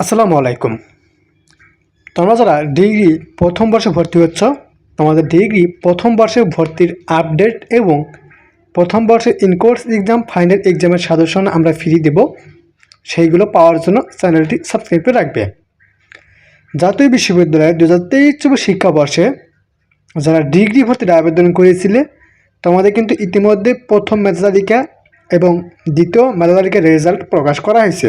আসসালামু আলাইকুম। তোমরা যারা ডিগ্রি প্রথম বর্ষে ভর্তি হচ্ছ, তোমাদের ডিগ্রি প্রথম বর্ষে ভর্তির আপডেট এবং প্রথম বর্ষের ইনকোর্স এক্সাম ফাইনাল এক্সামের সাজেশন আমরা ফ্রি দেব। সেইগুলো পাওয়ার জন্য চ্যানেলটি সাবস্ক্রাইব করে রাখবে। জাতীয় বিশ্ববিদ্যালয়ে দু হাজার তেইশ চব্বিশ শিক্ষাবর্ষে যারা ডিগ্রি ভর্তির আবেদন করেছিলে, তোমাদের কিন্তু ইতিমধ্যে প্রথম মেধা তালিকা এবং দ্বিতীয় মেধা তালিকার রেজাল্ট প্রকাশ করা হয়েছে।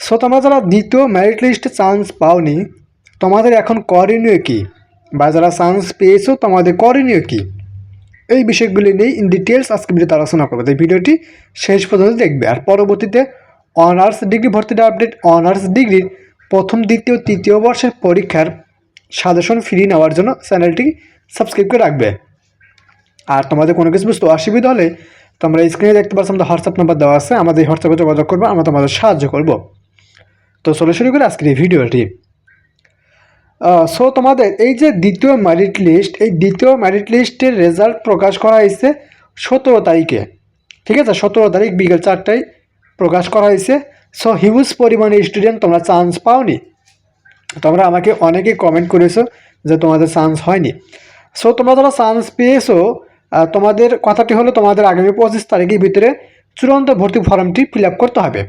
সো তোমরা যারা দ্বিতীয় মেরিট লিস্টে চান্স পাওনি। তোমাদের এখন করণীয় কী? বা যারা চান্স পেয়েছ, তোমাদের করণীয় কী? এই বিষয়গুলি নিয়ে ইন ডিটেলস আজকে ভিডিওতে আলোচনা করব। তাই ভিডিওটি শেষ পর্যন্ত দেখবে। আর পরবর্তীতে অনার্স ডিগ্রি ভর্তির আপডেট অনার্স ডিগ্রির প্রথম, দ্বিতীয়, তৃতীয় বর্ষের পরীক্ষার সাজেশন ফ্রি নেওয়ার জন্য চ্যানেলটি সাবস্ক্রাইব করে রাখবে। আর তোমাদের কোনো কিছু বুঝতে অসুবিধা হলে তোমরা স্ক্রিনে দেখতে পাচ্ছ, আমাদের হোয়াটসঅ্যাপ নাম্বার দেওয়া আছে। আমাদের হোয়াটসঅ্যাপে যোগাযোগ করব, আমরা তোমাদের সাহায্য করব। তো চলে শুরু করি আজকের এই ভিডিওটি। সো তোমাদের এই যে দ্বিতীয় মেরিট লিস্ট এই দ্বিতীয় মেরিট লিস্টের রেজাল্ট প্রকাশ করা হয়েছে সতেরো তারিখে। ঠিক আছে? সতেরো তারিখ বিকেল চারটায় প্রকাশ করা হয়েছে। সো হিউজ পরিমাণে স্টুডেন্ট তোমরা চান্স পাওনি। তোমরা আমাকে অনেকেই কমেন্ট করেছ যে তোমাদের চান্স হয়নি। সো তোমরা যারা চান্স পেয়েছ তোমাদের কথাটি হলো তোমাদের আগামী পঁচিশ তারিখের ভিতরে চূড়ান্ত ভর্তি ফর্মটি ফিল করতে হবে।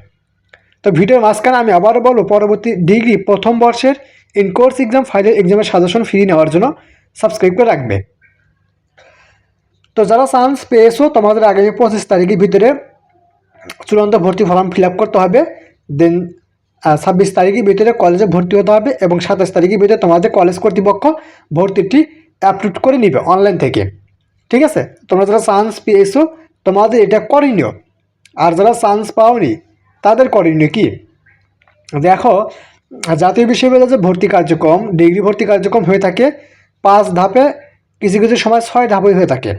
তো ভিডিওর মাঝখানে আমি আবারও বলব, পরবর্তী ডিগ্রি প্রথম বর্ষের ইনকোর্স এক্সাম ফাইনাল এক্সামের সাজেশন ফ্রি নেওয়ার জন্য সাবস্ক্রাইব করে রাখবে। তো যারা চান্স পেয়েছ, তোমাদের আগামী পঁচিশ তারিখের ভিতরে চূড়ান্ত ভর্তি ফর্ম ফিল করতে হবে। দেন ছাব্বিশ তারিখের ভিতরে কলেজে ভর্তি হতে হবে এবং সাতাশ তারিখের ভিতরে তোমাদের কলেজ কর্তৃপক্ষ ভর্তিটি অ্যাপ্রুভ করে নিবে অনলাইন থেকে। ঠিক আছে? তোমরা যারা চান্স পেয়েছ, তোমাদের এটা করণীয় আর যারা চান্স পাওনি তাদের করণীয় কি দেখো, জাতীয় বিশ্ববিদ্যালয়ে যে ভর্তি কার্যক্রম ডিগ্রি ভর্তি কার্যক্রম হয়ে থাকে, পাঁচ ধাপে কিছু কিছু সময় ছয় ধাপে হয়ে থাকে।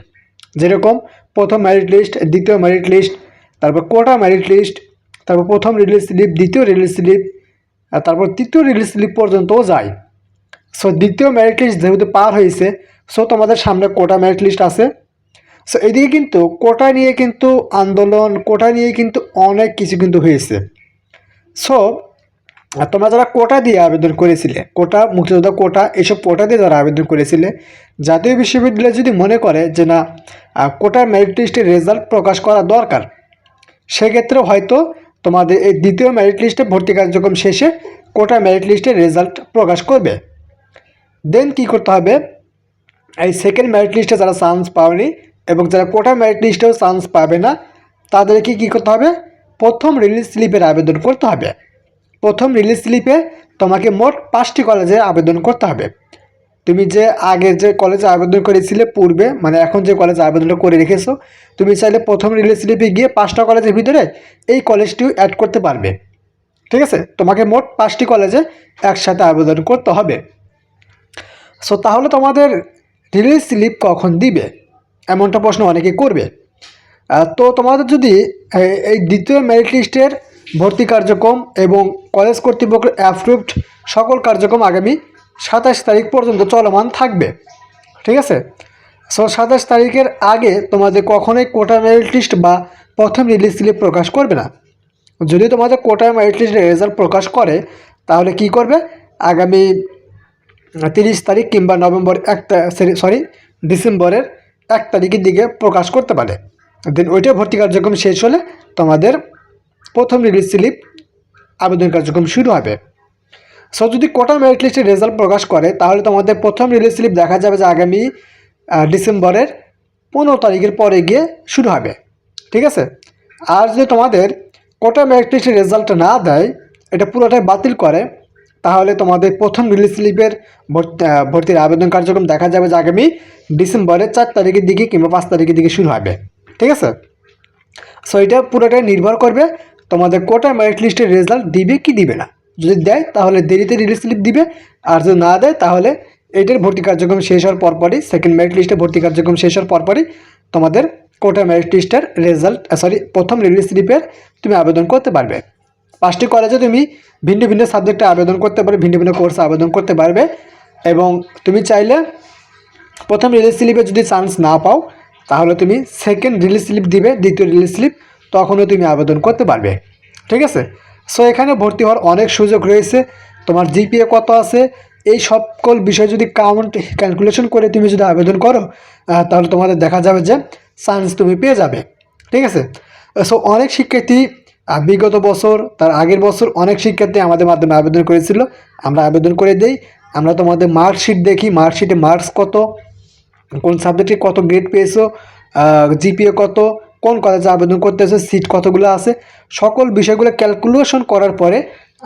যেরকম, প্রথম মেরিট লিস্ট দ্বিতীয় মেরিট লিস্ট তারপর কোটা মেরিট লিস্ট তারপর প্রথম রিলিজ স্লিপ দ্বিতীয় রিলিজ স্লিপ আর তারপর তৃতীয় রিলিজ স্লিপ পর্যন্তও যায়। সো দ্বিতীয় মেরিট লিস্ট যেহেতু পার হয়েছে সো তোমাদের সামনে কোটা মেরিট লিস্ট আছে। সো এদিকে কিন্তু কোটা নিয়ে কিন্তু আন্দোলন, কোটা নিয়ে কিন্তু অনেক কিছু কিন্তু হয়েছে। সো তোমরা যারা কোটা দিয়ে আবেদন করেছিলে, কোটা, মুক্তিযোদ্ধা কোটা এইসব কোটা দিয়ে যারা আবেদন করেছিলে, জাতীয় বিশ্ববিদ্যালয় যদি মনে করে যে না কোটার মেরিট লিস্টের রেজাল্ট প্রকাশ করা দরকার সেক্ষেত্রে হয়তো তোমাদের এই দ্বিতীয় মেরিট লিস্টে ভর্তি কার্যক্রম শেষে কোটা মেরিট লিস্টের রেজাল্ট প্রকাশ করবে। দেন কি করতে হবে? এই সেকেন্ড মেরিট লিস্টে যারা চান্স পাওনি এবং যারা কোটা মেরিট লিস্টেও চান্স পাবে না, তাদেরকে কী করতে হবে? প্রথম রিলিজ স্লিপের আবেদন করতে হবে। প্রথম রিলিজ স্লিপে তোমাকে মোট পাঁচটি কলেজে আবেদন করতে হবে। তুমি যে আগে যে কলেজে আবেদন করেছিলে পূর্বে মানে এখন যে কলেজে আবেদনটা করে রেখেছো, তুমি চাইলে প্রথম রিলিজ স্লিপে গিয়ে পাঁচটা কলেজের ভিতরে এই কলেজটিও অ্যাড করতে পারবে। ঠিক আছে? তোমাকে মোট পাঁচটি কলেজে একসাথে আবেদন করতে হবে। সো তাহলে তোমাদের রিলিজ স্লিপ কখন দিবে? এমনটা প্রশ্ন অনেকে করবে। তো তোমাদের যদি এই- দ্বিতীয় মেরিট লিস্টের ভর্তি কার্যক্রম এবং কলেজ কর্তৃপক্ষ অ্যাপ্রুভড সকল কার্যক্রম আগামী সাতাশ তারিখ পর্যন্ত চলমান থাকবে। ঠিক আছে? সো সাতাশ তারিখের আগে তোমাদের কখনোই কোটা মেরিট লিস্ট বা প্রথম রিলিজ স্লিপ প্রকাশ করবে না। যদি তোমাদের কোটা মেরিট লিস্টের রেজাল্ট প্রকাশ করে, তাহলে কি করবে? আগামী তিরিশ তারিখ কিংবা নভেম্বর এক সরি ডিসেম্বরের এক তারিখের দিকে প্রকাশ করতে পারে। দেন ওইটা ভর্তি কার্যক্রম শেষ হলে তোমাদের প্রথম রিলিজ স্লিপ আবেদন কার্যক্রম শুরু হবে। সো যদি কোটা মেরিট লিস্টের রেজাল্ট প্রকাশ করে, তাহলে তোমাদের প্রথম রিলিজ স্লিপ দেখা যাবে যে আগামী ডিসেম্বরের পনেরো তারিখের পরে গিয়ে শুরু হবে। ঠিক আছে? আর যদি তোমাদের কোটা মেরিট লিস্টের রেজাল্ট না দেয়, এটা পুরোটাই বাতিল করে তাহলে তোমাদের প্রথম রিলিজ স্লিপের ভর্তি ভর্তির আবেদন কার্যক্রম দেখা যাবে যে আগামী ডিসেম্বরের চার তারিখের দিকে কিংবা পাঁচ তারিখের দিকে শুরু হবে। ঠিক আছে? সো এটা পুরোটাই নির্ভর করবে তোমাদের কোটা মেরিট লিস্টের রেজাল্ট দিবে কি দিবে না। যদি দেয়, তাহলে দেরিতে রিলিজ স্লিপ দিবে। আর যদি না দেয়, তাহলে এটার ভর্তি কার্যক্রম শেষ হওয়ার পরপরই সেকেন্ড মেরিট লিস্টে ভর্তি কার্যক্রম শেষ হওয়ার পরপরই তোমাদের কোটা মেরিট লিস্টের রেজাল্ট সরি প্রথম রিলিজ স্লিপের তুমি আবেদন করতে পারবে। পাঁচটি কলেজে তুমি ভিন্ন ভিন্ন সাবজেক্টে আবেদন করতে পারবে, ভিন্ন ভিন্ন কোর্সে আবেদন করতে পারবে এবং তুমি চাইলে প্রথম রিলিজ স্লিপে যদি চান্স না পাও, তাহলে তুমি সেকেন্ড রিলিজ স্লিপ দিবে, দ্বিতীয় রিলিজ স্লিপ তখনও তুমি আবেদন করতে পারবে। ঠিক আছে? সো এখানে ভর্তি হওয়ার অনেক সুযোগ রয়েছে। তোমার জিপিএ কত আছে? এই সকল বিষয় যদি কাউন্ট ক্যালকুলেশন করে তুমি যদি আবেদন করো তাহলে তোমাদের দেখা যাবে যে চান্স তুমি পেয়ে যাবে। ঠিক আছে? সো অনেক শিক্ষার্থী বিগত বছর, তার আগের বছর অনেক শিক্ষার্থী আমাদের মাধ্যমে আবেদন করেছিল। আমরা আবেদন করে দেই। আমরা তোমাদের মার্কশিট দেখি। মার্কশিটে মার্কস কত, কোন সাবজেক্টে কত গ্রেড পেয়েছ জিপিএ কত, কোন কলেজে আবেদন করতেছো সিট কতগুলো আছে। সকল বিষয়গুলো ক্যালকুলেশন করার পরে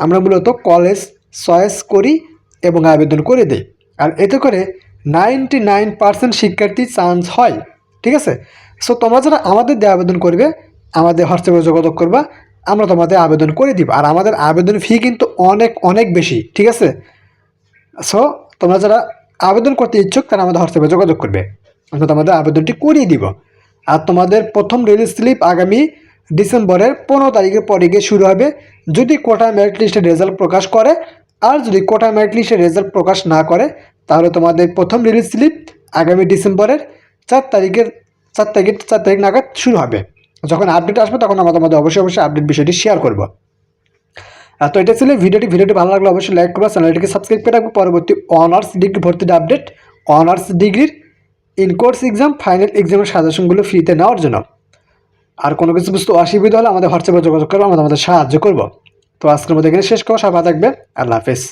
আমরা মূলত কলেজ চয়েস করি এবং আবেদন করে দিই। আর এতে করে নাইনটি নাইন পার্সেন্ট শিক্ষার্থী চান্স হয়। ঠিক আছে? সো তোমরা যারা আমাদের দিয়ে আবেদন করবে, আমাদের হোয়াটসঅ্যাপে যোগাযোগ করবা। আমরা তোমাদের আবেদন করে দিব। আর আমাদের আবেদন ফি কিন্তু অনেক অনেক বেশি, ঠিক আছে? সো তোমরা যারা আবেদন করতে ইচ্ছুক, তারা আমাদের হোয়াটসঅ্যাপে যোগাযোগ করবে। আমরা তোমাদের আবেদনটি করিয়ে দিব। আর তোমাদের প্রথম রিলিজ স্লিপ আগামী ডিসেম্বরের পনেরো তারিখের পরে গিয়ে শুরু হবে। যদি কোটা মেরিট লিস্টের রেজাল্ট প্রকাশ করে, আর যদি কোটা মেরিট লিস্টের রেজাল্ট প্রকাশ না করে, তাহলে তোমাদের প্রথম রিলিজ স্লিপ আগামী ডিসেম্বরের চার তারিখের চার তারিখের, চার তারিখ নাগাদ শুরু হবে। যখন আপডেট আসবে, তখন আমাদের মধ্যে অবশ্যই অবশ্যই আপডেট বিষয়টি শেয়ার করব। আর তো এটা ছিল ভিডিওটি। ভিডিওটি ভালো লাগলে অবশ্যই লাইক করবা, চ্যানেলটিকে সাবস্ক্রাইব করে রাখব। পরবর্তী অনার্স ডিগ্রি ভর্তির আপডেট অনার্স ডিগ্রির ইন কোর্স এক্সাম ফাইনাল এক্সামের সাজেশনগুলো ফ্রিতে নেওয়ার জন্য। আর কোনো কিছু বুঝতে অসুবিধা হলে আমাদের হোয়াটসঅ্যাপে যোগাযোগ করব আমাদের সাহায্য করব। তো আজকের মধ্যে এখানে শেষ করব। সবাই থাকবে। আল্লাহ হাফেজ।